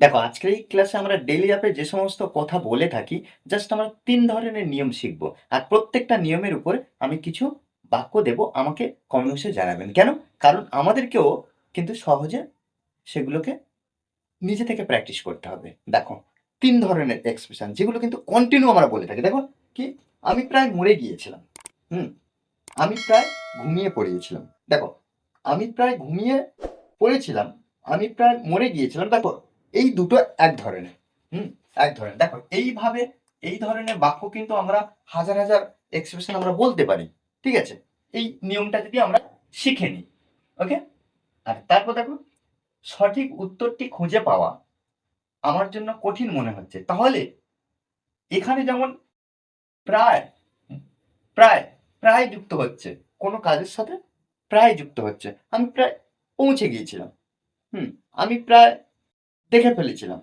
দেখো, আজকের এই ক্লাসে আমরা ডেইলি অ্যাপে যে সমস্ত কথা বলে থাকি জাস্ট আমরা তিন ধরনের নিয়ম শিখব। আর প্রত্যেকটা নিয়মের উপরে আমি কিছু বাক্য দেব, আমাকে কমেন্টসে জানাবেন। কেন? কারণ আমাদেরকেও কিন্তু সহজে সেগুলোকে নিজে থেকে প্র্যাকটিস করতে হবে। দেখো, তিন ধরনের এক্সপ্রেশন যেগুলো কিন্তু কন্টিনিউ আমরা বলে থাকি। দেখো, কি? আমি প্রায় মরে গিয়েছিলাম। হুম? আমি প্রায় ঘুমিয়ে পড়িয়েছিলাম দেখো, আমি প্রায় ঘুমিয়ে পড়েছিলাম, আমি প্রায় মরে গিয়েছিলাম। দেখো এই দুটো এক ধরনের, হুম? এক ধরনের। দেখো, এইভাবে এই ধরনের বাক্য কিন্তু আমরা হাজার হাজার এক্সপ্রেশন আমরা বলতে পারি, ঠিক আছে? এই নিয়মটা যদি আমরা শিখে নিই ওকে আর তারপর দেখো, সঠিক উত্তরটি খুঁজে পাওয়া আমার জন্য কঠিন মনে হচ্ছে। তাহলে এখানে যেমন প্রায় প্রায় প্রায় যুক্ত হচ্ছে, কোনো কাজের সাথে প্রায় যুক্ত হচ্ছে। আমি প্রায় পৌঁছে গিয়েছিলাম, হুম? আমি প্রায় দেখে ফেলেছিলাম।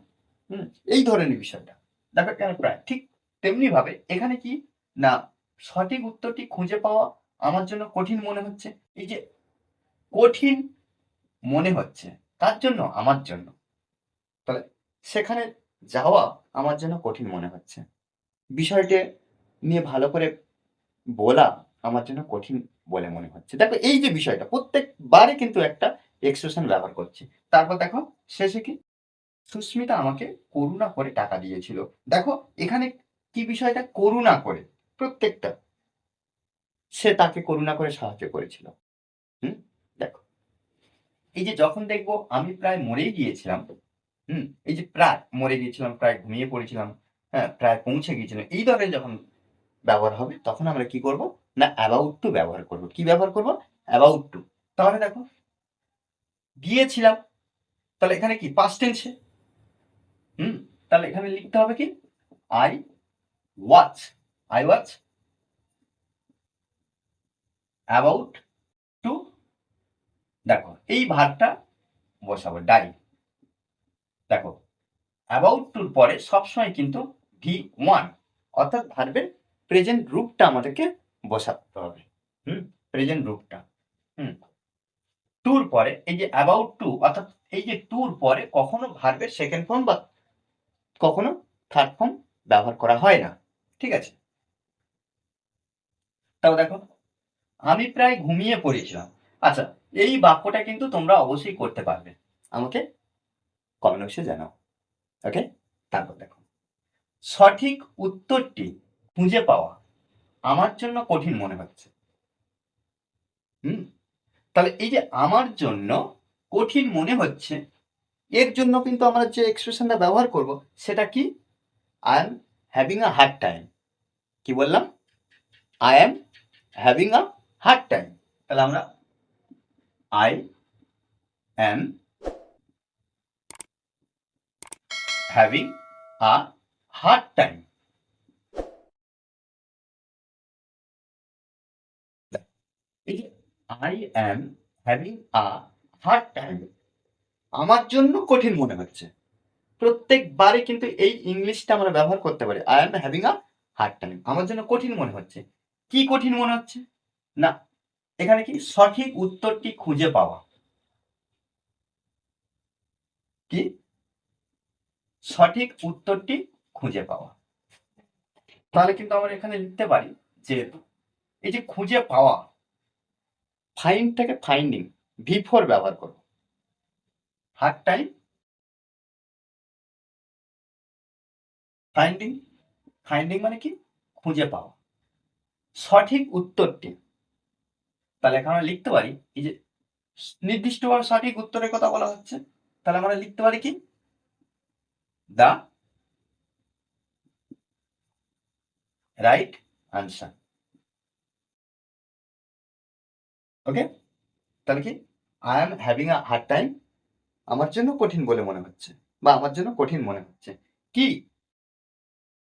হুম। এই ধরনের বিষয়টা। দেখো কেন প্রায় ঠিক তেমনি ভাবে এখানে কি? না সঠিক উত্তরটি খুঁজে পাওয়া আমার জন্য কঠিন মনে হচ্ছে। এই যে কঠিন মনে হচ্ছে তার জন্য আমার জন্য। তাহলে সেখানে যাওয়া আমার জন্য কঠিন মনে হচ্ছে। বিষয়টি নিয়ে ভালো করে বলা আমার জন্য কঠিন বলে মনে হচ্ছে। দেখো এই যে বিষয়টা প্রত্যেকবারে কিন্তু একটা এক্সপ্রেশন ব্যবহার করছি। তারপর দেখো শেষে কি? সুস্মিতা আমাকে করুণা করে টাকা দিয়েছিল। দেখো, এখানে কি বিষয়টা? করুণা করে, প্রত্যেকটা। সে তাকে করুণা করে সাহায্য করেছিল। হুম? দেখো। এই যে যখন দেখব আমি প্রায় মরেই গিয়েছিলাম, হুম? এই যে প্রায় মরে গিয়েছিলাম, প্রায় ঘুমিয়ে পড়েছিলাম হ্যাঁ প্রায় পৌঁছে গিয়েছিলাম, এই ধরনের যখন ব্যবহার হবে, তখন আমরা কি করব? না অ্যাবাউট টু ব্যবহার করব। কি ব্যবহার করব? অ্যাবাউট টু তাহলে দেখো, গিয়েছিলাম। তাহলে এখানে কি? পাস্ট টেন্সে হুম, তাহলে এখানে লিখতে হবে কি? I watch I watch about to দেখো, এই ভার্বটা বসাবো ডাই দেখো অ্যাবাউট টুর পরে সবসময় কিন্তু ভি ওয়ান অর্থাৎ ভার্বের প্রেজেন্ট রূপটা আমাদেরকে বসাতে হবে, হুম প্রেজেন্ট রূপটা, হুম। টুর পরে, এই যে অ্যাবাউট টু অর্থাৎ এই যে টুর পরে কখনো ভার্বের সেকেন্ড ফর্ম বা কখনো থার্ড ফর্ম ব্যবহার করা হয় না। ঠিক আছে? তাও দেখো, আমি প্রায় ঘুমিয়ে পড়েছিলাম। আচ্ছা এই বাক্যটা কিন্তু তোমরা অবশ্যই করতে পারবে। আমাকে কমেন্ট বক্সে জানাও। ওকে তারপর দেখো। সঠিক উত্তরটি খুঁজে পাওয়া আমার জন্য কঠিন মনে হচ্ছে। হুম? তাহলে এই যে আমার জন্য কঠিন মনে হচ্ছে এর জন্য কিন্তু আমরা যে এক্সপ্রেশনটা ব্যবহার করব, সেটা কি? I am having a hard time কি বললাম? I am having a hard time তাহলে আমরা I am having a hard time I am having a hard time আমার জন্য কঠিন মনে হচ্ছে। প্রত্যেকবারে কিন্তু এই ইংলিশটা আমরা ব্যবহার করতে পারি। I am having a hard time আমার জন্য কঠিন মনে হচ্ছে। কি কঠিন মনে হচ্ছে? না, এখানে কি সঠিক উত্তরটি খুঁজে পাওয়া? কি? সঠিক উত্তরটি খুঁজে পাওয়া। তাহলে কিন্তু আমরা এখানে লিখতে পারি যে, এই যে খুঁজে পাওয়া ফাইন্ড থেকে ফাইন্ডিং ভি ফোর ব্যবহার করব। হার্ড টাইম ফাইন্ডিং ফাইন্ডিং মানে কি? খুঁজে পাওয়া। সঠিক উত্তরটি, তাহলে এখন আমরা লিখতে পারি, এই যে নির্দিষ্টভাবে সঠিক উত্তরের কথা বলা হচ্ছে, তাহলে আমরা লিখতে পারি কি? দা রাইট আনসার ওকে তাহলে কি? I am having a hard time আমার জন্য কঠিন বলে মনে হচ্ছে বা আমার জন্য কঠিন মনে হচ্ছে। কি?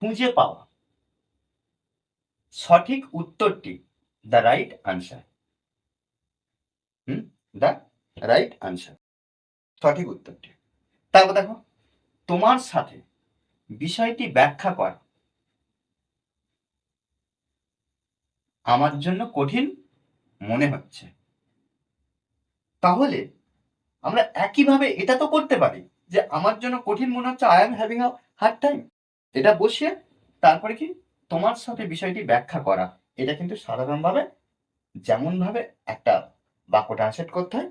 খুঁজে পাওয়া। সঠিক উত্তরটি the right answer hmm? The right answer সঠিক উত্তরটি। তারপর দেখো, তোমার সাথে বিষয়টি ব্যাখ্যা করা। আমার জন্য কঠিন মনে হচ্ছে। তাহলে আমরা একইভাবে এটা তো করতে পারি যে আমার জন্য কঠিন মনে হচ্ছে I am having a hard time এটা বসিয়ে তারপরে কি? তোমার সাথে বিষয়টি ব্যাখ্যা করা। এটা কিন্তু সাধারণভাবে যেমনভাবে একটা বাক্য ট্রান্সলেট করতে হয়,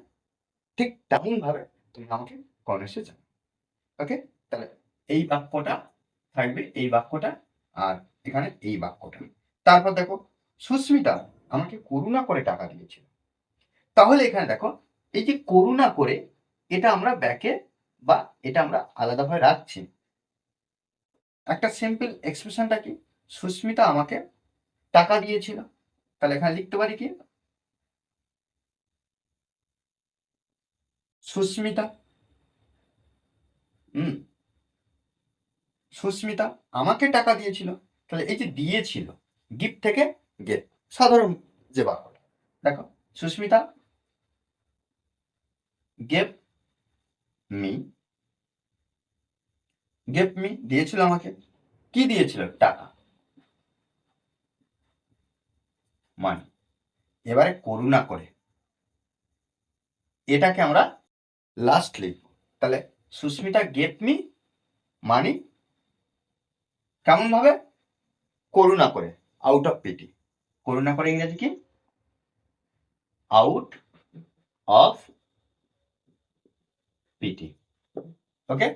ঠিক তেমনভাবে তুমি আমাকে কনভার্সে জানো ওকে তাহলে এই বাক্যটা থাকবে, এই বাক্যটা আর এখানে এই বাক্যটা। তারপর দেখো, সুস্মিতা আমাকে করুণা করে টাকা দিয়েছিল। তাহলে এখানে দেখো এই যে করুণা করে, এটা আমরা ব্যাকে বা এটা আমরা আলাদাভাবে রাখছি। একটা সিম্পল এক্সপ্রেশনটা কি? সুস্মিতা আমাকে টাকা দিয়েছিল। তাহলে এখানে লিখতে পারি কি? সুস্মিতা। হুম। সুস্মিতা আমাকে টাকা দিয়েছিল। তাহলে এই যে দিয়েছিল গিফট থেকে গেট সাধারণ যে বাক্যটা। দেখো, Susmita gave me gave me দিয়েছিল আমাকে। কি দিয়েছিল? টাকা। মানি এবারে করুণা করে। এটাকে আমরা লাস্ট লিখব। তাহলে সুস্মিতা গেভ মি মানি কেমন ভাবে? করুণা করে। আউট অফ পিটি করুণা করে ইংরেজি কি? আউট অফ পিটি ওকে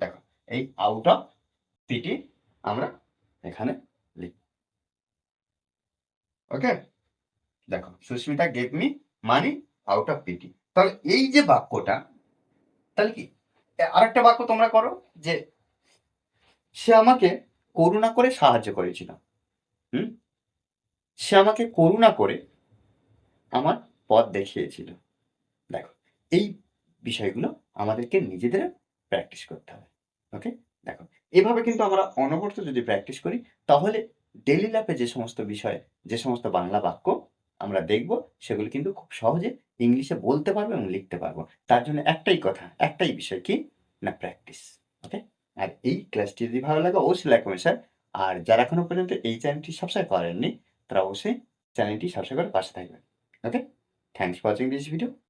দেখো, এই আউট অফ পিটি আমরা এখানে লিখব। ওকে দেখো, Susmita gave me money out of pity তাহলে এই যে বাক্যটা, তাহলে কি? আরেকটা বাক্য তোমরা করো, যে সে আমাকে করুণা করে সাহায্য করেছিল। হুম? সে আমাকে করুণা করে আমার পথ দেখিয়েছিল। দেখো, এই বিষয়গুলো আমাদেরকে নিজেদের প্র্যাকটিস করতে হবে। ওকে দেখো, এভাবে কিন্তু আমরা অনবরত যদি প্র্যাকটিস করি, তাহলে ডেলি লাইফে যে সমস্ত বিষয়, যে সমস্ত বাংলা বাক্য আমরা দেখব, সেগুলো কিন্তু খুব সহজে ইংলিশে বলতে পারব এবং লিখতে পারব। তার জন্য একটাই কথা, একটাই বিষয় কি? না প্র্যাকটিস ওকে আর এই ক্লাসটি যদি ভালো লাগে, অবশ্যই লাইক কমেন্ট শেয়ার আর যারা এখনও পর্যন্ত এই চ্যানেলটি সাবস্ক্রাইব করেননি, তারা অবশ্যই চ্যানেলটি সাবস্ক্রাইব করে পাশে থাকবেন। Okay thanks for watching this video